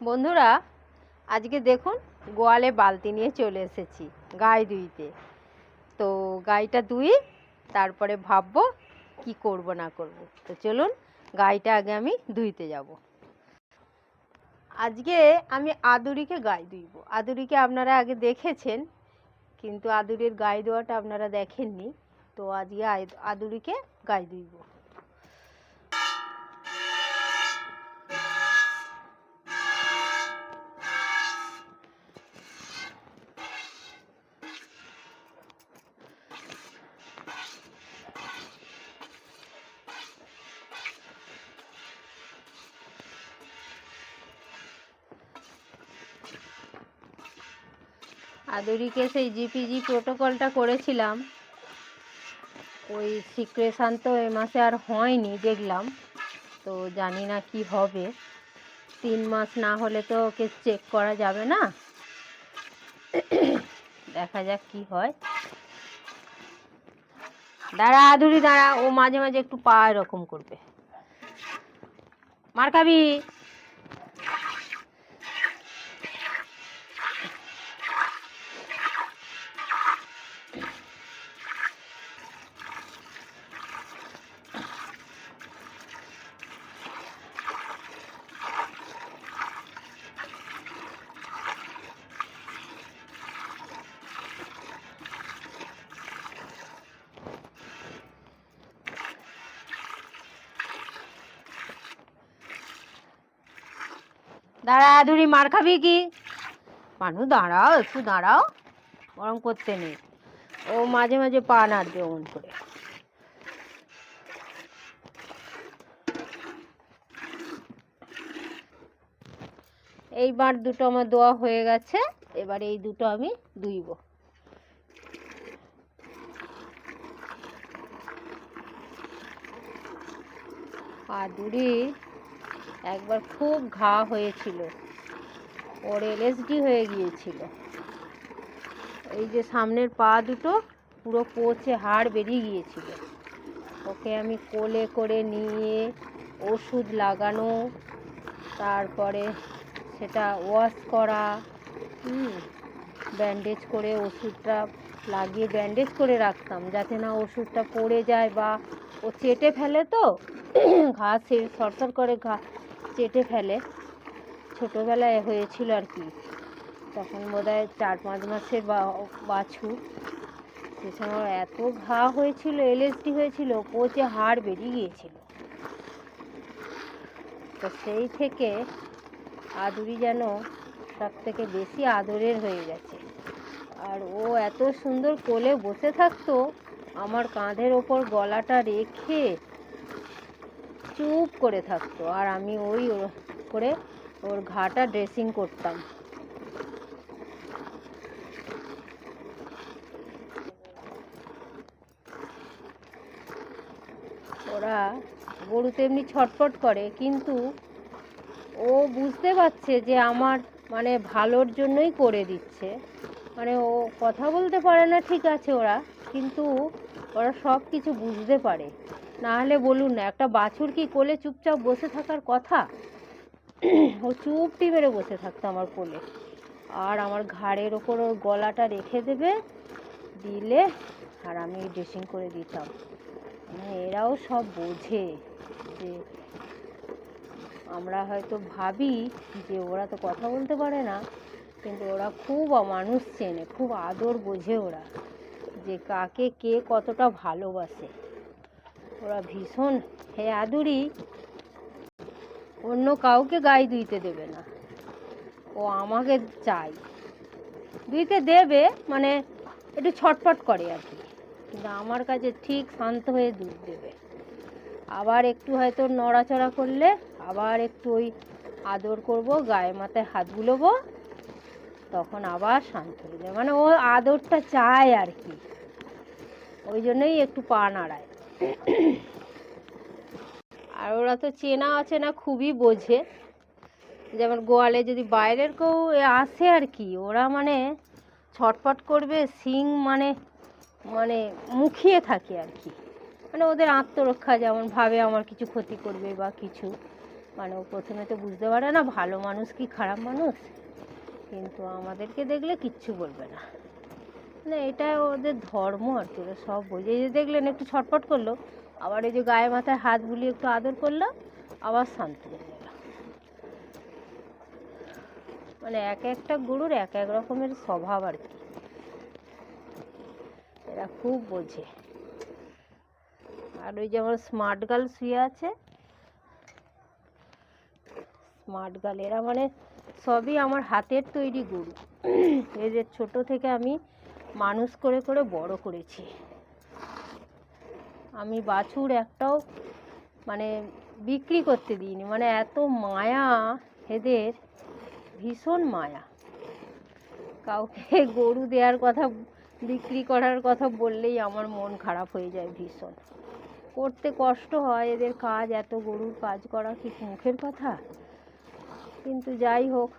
বন্ধুরা, আজকে দেখুন গোয়ালে বালতি নিয়ে চলে এসেছি গাই দুইতে তো গাইটা ধুই তারপরে ভাববো কি করব না করব। তো চলুন গাইটা আগে আমি ধুইতে যাব। আজকে আমি আদুরিকে গাই ধুইব। আদুরিকে আপনারা আগে দেখেছেন, কিন্তু আদুরির গাই ধোয়াটা আপনারা দেখেননি। তো আজকে আদুরিকে গাই ধুইব। আদুরিকে সেই জিপিজি প্রোটোকলটা করেছিলাম। ওই সিক্রেশান তো এ মাসে আর হয়নি, দেখলাম। তো জানি না কি হবে। তিন মাস না হলে তো ওকে চেক করা যাবে না। দেখা যাক কি হয়। দাঁড়া আদুরি, দাঁড়া। ও মাঝে মাঝে একটু পা এরকম করবে। মার খাবি দাঁড়া, আদুরি, মার খাবি কি? মানু, দাঁড়াও, একটু দাঁড়াও। ওরম করতে নেই ও মাঝে মাঝে পা নাড়বে অমন করে। এইবার দুটো আমার দোয়া হয়ে গেছে। এবার এই দুটো আমি ধুইব। আদুরি একবার খুব ঘা হয়েছিল। ওর এলএসডি হয়ে গিয়েছিল। এই যে সামনের পা দুটো পুরো পচে হাড় বেরিয়ে গিয়েছিল। ওকে আমি কোলে করে নিয়ে ওষুধ লাগানো, তারপরে সেটা ওয়াশ করা ব্যান্ডেজ করে ওষুধটা লাগিয়ে ব্যান্ডেজ করে রাখতাম যাতে না ওষুধটা পড়ে যায় বা ও চেটে ফেলে তো, ঘা ঘাসে সরসর করে ঘা চেটে ফেলে। ছোটোবেলায় হয়েছিল আর কি। তখন বোধহয় চার পাঁচ মাসের বা বাছুর সে সময় এত ঘা হয়েছিল এলএসডি হয়েছিল পচে হাড় বেরিয়ে গিয়েছিল। তো সেই থেকে আদুরি যেন সব থেকে বেশি আদরের হয়ে গেছে। আর ও এত সুন্দর কোলে বসে থাকতো, আমার কাঁধের ওপর গলাটা রেখে চুপ করে থাকতো আর আমি ওই করে ওর ঘাটা ড্রেসিং করতাম। ওরা গরু তেমনি ছটফট করে, কিন্তু ও বুঝতে পারছে যে আমার মানে ভালোর জন্যই করে দিচ্ছে। মানে ও কথা বলতে পারে না ঠিক আছে ওরা, কিন্তু ওরা সব কিছু বুঝতে পারে। না হলে বলুন না, একটা বাছুর কি কোলে চুপচাপ বসে থাকার কথা? ও চুপটি মেরে বসে থাকতো আমার কোলে। আর আমার ঘাড়ের ওপর ওর গলাটা রেখে দেবে, দিলে আর আমি ড্রেসিং করে দিতাম। মানে এরাও সব বোঝে যে আমরা হয়তো ভাবি যে ওরা তো কথা বলতে পারে না, কিন্তু ওরা খুব মানুষ চেনে, খুব আদর বোঝে ওরা যে কাকে কে কতটা ভালোবাসে। ওরা ভীষণ হে আদুরি, অন্য কাউকে গায়ে ধুইতে দেবে না। ও আমাকে চাই। ধুইতে দেবে মানে একটু ছটফট করে আর কি। কিন্তু আমার কাছে ঠিক শান্ত হয়ে দুধ দেবে। আবার একটু হয়তো নড়াচড়া করলে আবার একটু ওই আদর করব, গায়ে মাথায় হাত বুলোবো, তখন আবার শান্ত হয়ে যায় মানে ও আদরটা চায় আর কি। ওই জন্যই একটু পা নাড়ায়। আর ওরা তো চেনা অচেনা খুবই বোঝে। যেমন গোয়ালে যদি বাইরের কেউ আসে আর কি, ওরা মানে ছটফট করবে, সিং মানে মানে মুখিয়ে থাকে আর কি। মানে ওদের আত্মরক্ষা যেমন ভাবে আমার কিছু ক্ষতি করবে বা কিছু মানে ও প্রথমে তো বুঝতে পারে না, ভালো মানুষ কি খারাপ মানুষ? কিন্তু আমাদেরকে দেখলে কিচ্ছু বলবে না। মানে এটা ওদের ধর্ম আর কি, ওরা সব বোঝে। এই যে দেখলেন, একটু ছটফট করল, আবার এই যে গায়ে মাথায় হাত বুলিয়ে একটু আদর করল, আবার শান্ত মানে এক একটা গরুর এক এক রকমের স্বভাব আর কি। এরা খুব বোঝে। আর ওই যে আমার স্মার্ট গার্ল শুয়ে আছে। স্মার্ট গার্ল এরা মানে সবই আমার হাতের তৈরি গরু। এদের ছোট থেকে আমি মানুষ করে করে বড় করেছি। আমি বাছুর একটাও মানে বিক্রি করতে দিইনি। মানে এত মায়া, এদের ভীষণ মায়া। কাউকে গরু দেওয়ার কথা, বিক্রি করার কথা বললেই আমার মন খারাপ হয়ে যায় ভীষণ। করতে কষ্ট হয়, এদের কাজ, এত গরুর কাজ করা কি মুখের কথা? কিন্তু যাই হোক,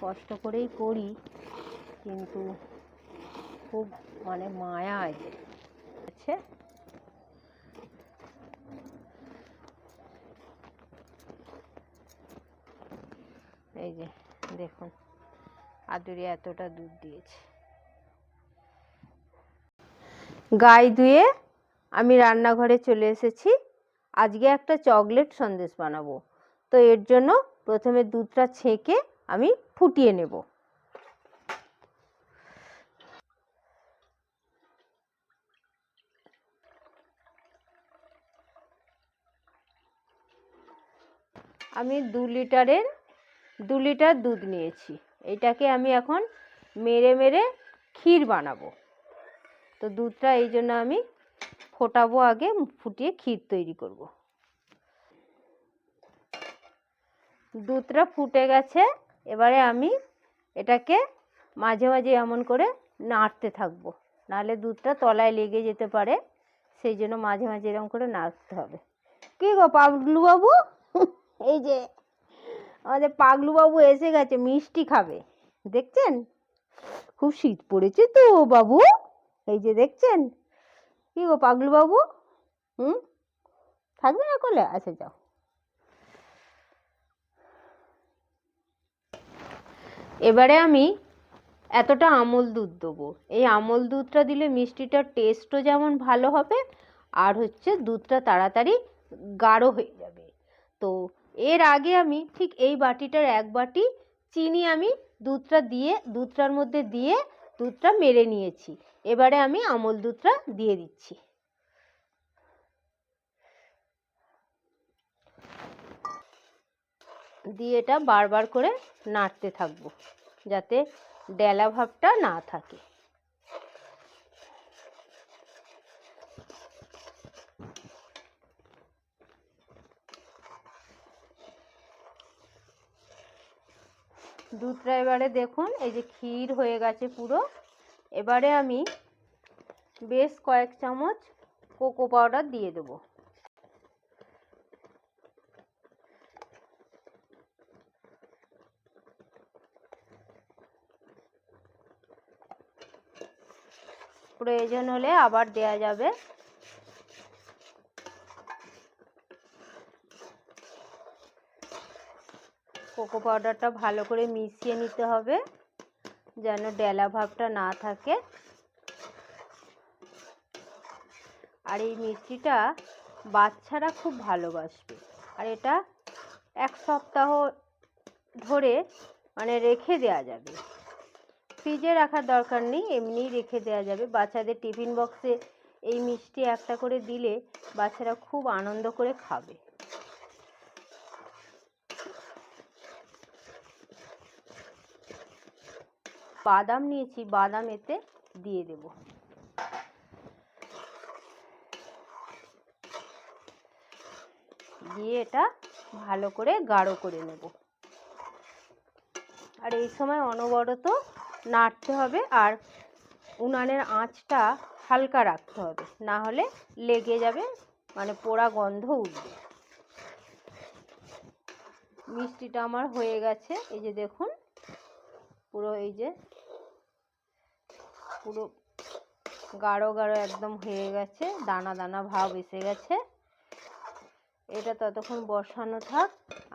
কষ্ট করেই করি। কিন্তু খুব মানে মায়া এদের আছে। এই যে দেখুন, আদুরি এতটা দুধ দিয়েছে। গাই ধুয়ে আমি রান্নাঘরে চলে এসেছি। আজকে একটা চকলেট সন্দেশ বানাবো। তো এর জন্য প্রথমে দুধটা ছেঁকে আমি ফুটিয়ে নেব। আমি দু লিটারের, দু লিটার দুধ নিয়েছি। এটাকে আমি এখন মেরে মেরে ক্ষীর বানাবো। তো দুধটা এই জন্য আমি ফোটাবো আগে ফুটিয়ে ক্ষীর তৈরি করব। দুধটা ফুটে গেছে, এবারে আমি এটাকে মাঝে মাঝে এমন করে নাড়তে থাকব। নাহলে দুধটা তলায় লেগে যেতে পারে, সেই জন্য মাঝে মাঝে এরকম করে নাড়তে হবে। কী গো বাবু? এই যে আমাদের পাগলু বাবু এসে গেছে, মিষ্টি খাবে। দেখছেন? খুব শীত পড়েছে তো বাবু। এই যে দেখছেন? কি গো পাগলু বাবু হুম? থাকবে না কোলে? আচ্ছা যাও। এবারে আমি এতটা আমল দুধ দেবো। এই আমল দুধটা দিলে মিষ্টিটার টেস্টও যেমন ভালো হবে, আর হচ্ছে দুধটা তাড়াতাড়ি গাঢ় হয়ে যাবে। তো এর আগে আমি ঠিক এই বাটিটার এক বাটি চিনি আমি দুধটা দিয়ে, দুধটার মধ্যে দিয়ে দুধটা মেরে নিয়েছি। এবারে আমি আমল দুধটা দিয়ে দিচ্ছি। দিয়ে এটা বারবার করে নাড়তে থাকব যাতে ডেলা ভাবটা না থাকে। দুধটা এবারে দেখুন, এই যে ক্ষীর হয়ে গেছে পুরো। এবারে আমি বেশ কয়েক চামচ কোকো পাউডার দিয়ে দেবো। প্রয়োজন হলে আবার দেয়া যাবে। কোকো পাউডারটা ভালো করে মিশিয়ে নিতে হবে, যেন ডেলা ভাবটা না থাকে। আর এই মিষ্টিটা বাচ্চারা খুব ভালোবাসবে। আর এটা এক সপ্তাহ ধরে মানে রেখে দেওয়া যাবে। ফ্রিজে রাখার দরকার নেই, এমনিই রেখে দেওয়া যাবে। বাচ্চাদের টিফিন বক্সে এই মিষ্টি একটা করে দিলে বাচ্চারা খুব আনন্দ করে খাবে। বাদাম নিয়েছি, বাদাম এতে দিয়ে দেব। দিয়ে এটা ভালো করে গাঢ় করে নেব। আর এই সময় অনবরত নাড়তে হবে আর উনানের আঁচটা হালকা রাখতে হবে, না হলে লেগে যাবে মানে পোড়া গন্ধ উঠবে। মিষ্টিটা আমার হয়ে গেছে, এই যে দেখুন, পুরো এই যে পুরো গাঢ় গাঢ় একদম হয়ে গেছে, দানা দানা ভাব এসে গেছে। এটা ততক্ষণ বসানো থাক,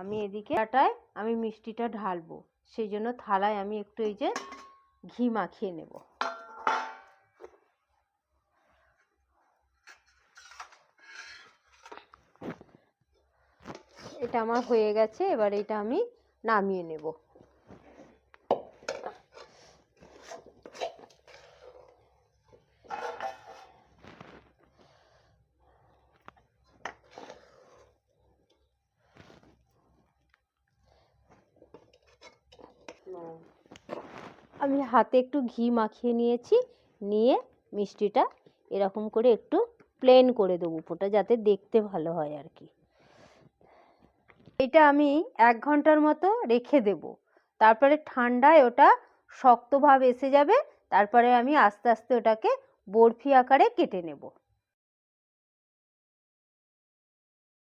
আমি এদিকে আটায়, আমি মিষ্টিটা ঢালবো। সেই জন্য থালায় আমি একটু এই যে ঘি মাখিয়ে নেব। এটা আমার হয়ে গেছে, এবার এটা আমি নামিয়ে নেব আমি হাতে একটু ঘি মাখিয়ে নিয়েছি, নিয়ে মিষ্টিটা এরকম করে একটু প্লেন করে দেবো ওটা যাতে দেখতে ভালো হয় আর কি। এটা আমি এক ঘণ্টার মতো রেখে দেব। তারপরে ঠান্ডায় ওটা শক্ত ভাব এসে যাবে, তারপরে আমি আস্তে আস্তে ওটাকে বরফি আকারে কেটে নেব।